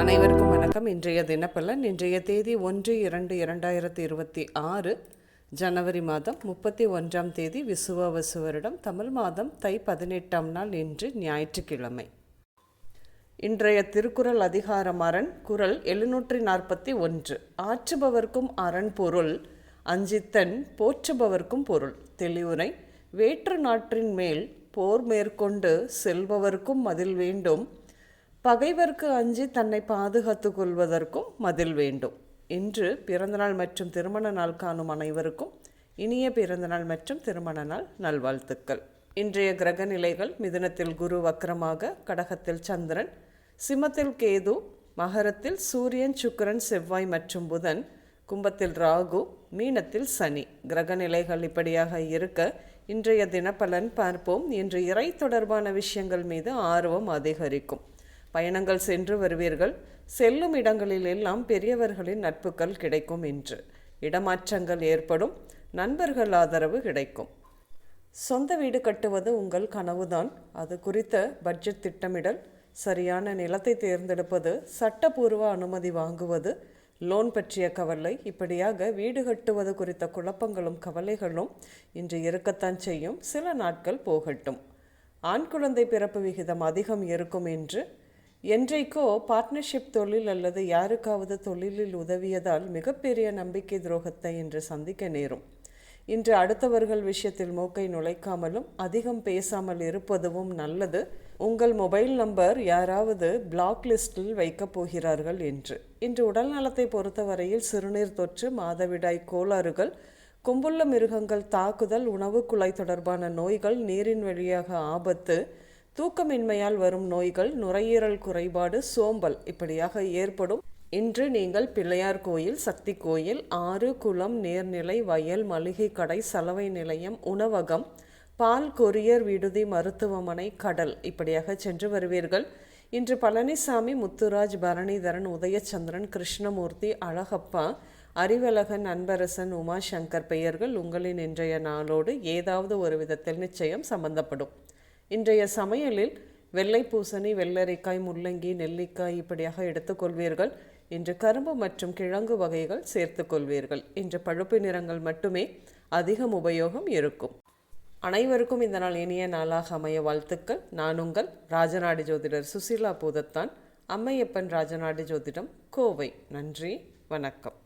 அனைவருக்கும் வணக்கம். இன்றைய தினப்பலன் இன்றைய தேதி ஒன்று இரண்டு இரண்டாயிரத்தி இருபத்தி ஆறு ஜனவரி மாதம் முப்பத்தி ஒன்றாம் தேதி விசுவாவசு வருடம் தமிழ் மாதம் தை பதினெட்டாம் நாள் இன்று ஞாயிற்றுக்கிழமை. இன்றைய திருக்குறள் அதிகாரம் அரண் குரல் எழுநூற்றி நாற்பத்தி ஒன்று. ஆற்றுபவர்க்கும் அரண் பொருள் அஞ்சித்தன் போற்றுபவர்க்கும் பொருள். தெளிவுரை வேற்று நாட்டின் மேல் போர் மேற்கொண்டு செல்பவர்க்கும் மதில் வேண்டும் பகைவர்க்கு அஞ்சி தன்னை பாதுகாத்து கொள்வதற்கும் மதில் வேண்டும். இன்று பிறந்தநாள் மற்றும் திருமண நாள் காணும் அனைவருக்கும் இனிய பிறந்தநாள் மற்றும் திருமண நாள் நல்வாழ்த்துக்கள். இன்றைய கிரக நிலைகள் மிதுனத்தில் குரு வக்கரமாக கடகத்தில் சந்திரன் சிம்மத்தில் கேது மகரத்தில் சூரியன் சுக்கரன் செவ்வாய் மற்றும் புதன் கும்பத்தில் ராகு மீனத்தில் சனி. கிரக நிலைகள் இப்படியாக இருக்க இன்றைய தினப்பலன் பார்ப்போம். இன்று இறை தொடர்பான விஷயங்கள் மீது ஆர்வம் அதிகரிக்கும். பயணங்கள் சென்று வருவீர்கள். செல்லும் இடங்களில் எல்லாம் பெரியவர்களின் நட்புகள் கிடைக்கும் என்று இடமாற்றங்கள் ஏற்படும். நண்பர்கள் ஆதரவு கிடைக்கும். சொந்த வீடு கட்டுவது உங்கள் கனவுதான். அது குறித்த பட்ஜெட் திட்டமிடல் சரியான நிலத்தை தேர்ந்தெடுப்பது சட்டப்பூர்வ அனுமதி வாங்குவது லோன் பற்றிய கவலை இப்படியாக வீடு கட்டுவது குறித்த குழப்பங்களும் கவலைகளும் இன்று இருக்கத்தான் செய்யும். சில நாட்கள் போகட்டும். ஆண் குழந்தை பிறப்பு விகிதம் அதிகம் இருக்கும் என்று என்றைக்கோ பார்ட்னர்ஷிப் தொழில் அல்லது யாருக்காவது தொழிலில் உதவியதால் மிகப்பெரிய நம்பிக்கை துரோகத்தை இன்று சந்திக்க நேரும். இன்று அடுத்தவர்கள் விஷயத்தில் மூக்கை நுழைக்காமலும் அதிகம் பேசாமல் இருப்பதுவும் நல்லது. உங்கள் மொபைல் நம்பர் யாராவது பிளாக் லிஸ்டில் வைக்கப் போகிறார்கள் என்று. இன்று உடல் நலத்தை பொறுத்தவரையில் சிறுநீர் தொற்று மாதவிடாய் கோளாறுகள் கும்புள்ள மிருகங்கள் தாக்குதல் உணவு குழாய் தொடர்பான நோய்கள் நீரின் வழியாக ஆபத்து தூக்கமின்மையால் வரும் நோய்கள் நுரையீரல் குறைபாடு சோம்பல் இப்படியாக ஏற்படும். இன்று நீங்கள் பிள்ளையார் கோயில் சக்தி கோயில் ஆறு குளம் நேர்நிலை வயல் மளிகை கடை சலவை நிலையம் உணவகம் பால் கொரியர் விடுதி மருத்துவமனை கடல் இப்படியாக சென்று வருவீர்கள். இன்று பழனிசாமி முத்துராஜ் பரணிதரன் உதயச்சந்திரன் கிருஷ்ணமூர்த்தி அழகப்பா அறிவழகன் அன்பரசன் உமாசங்கர் பெயர்கள் உங்களின் இன்றைய நாளோடு ஏதாவது ஒரு விதத்தில் நிச்சயம் சம்பந்தப்படும். இன்றைய சமையலில் வெள்ளை பூசணி வெள்ளரிக்காய் முள்ளங்கி நெல்லிக்காய் இப்படியாக எடுத்துக்கொள்வீர்கள். இன்று கரும்பு மற்றும் கிழங்கு வகைகள் சேர்த்துக்கொள்வீர்கள் இன்று பழுப்பு நிறங்கள் மட்டுமே அதிகம் உபயோகம் இருக்கும். அனைவருக்கும் இந்த நாள் இனிய நாளாக அமைய வாழ்த்துக்கள். நான் உங்கள் ராஜநாடி ஜோதிடர் சுசீலா பூதத்தான். அம்மையப்பன் ராஜநாடி ஜோதிடம் கோவை. நன்றி. வணக்கம்.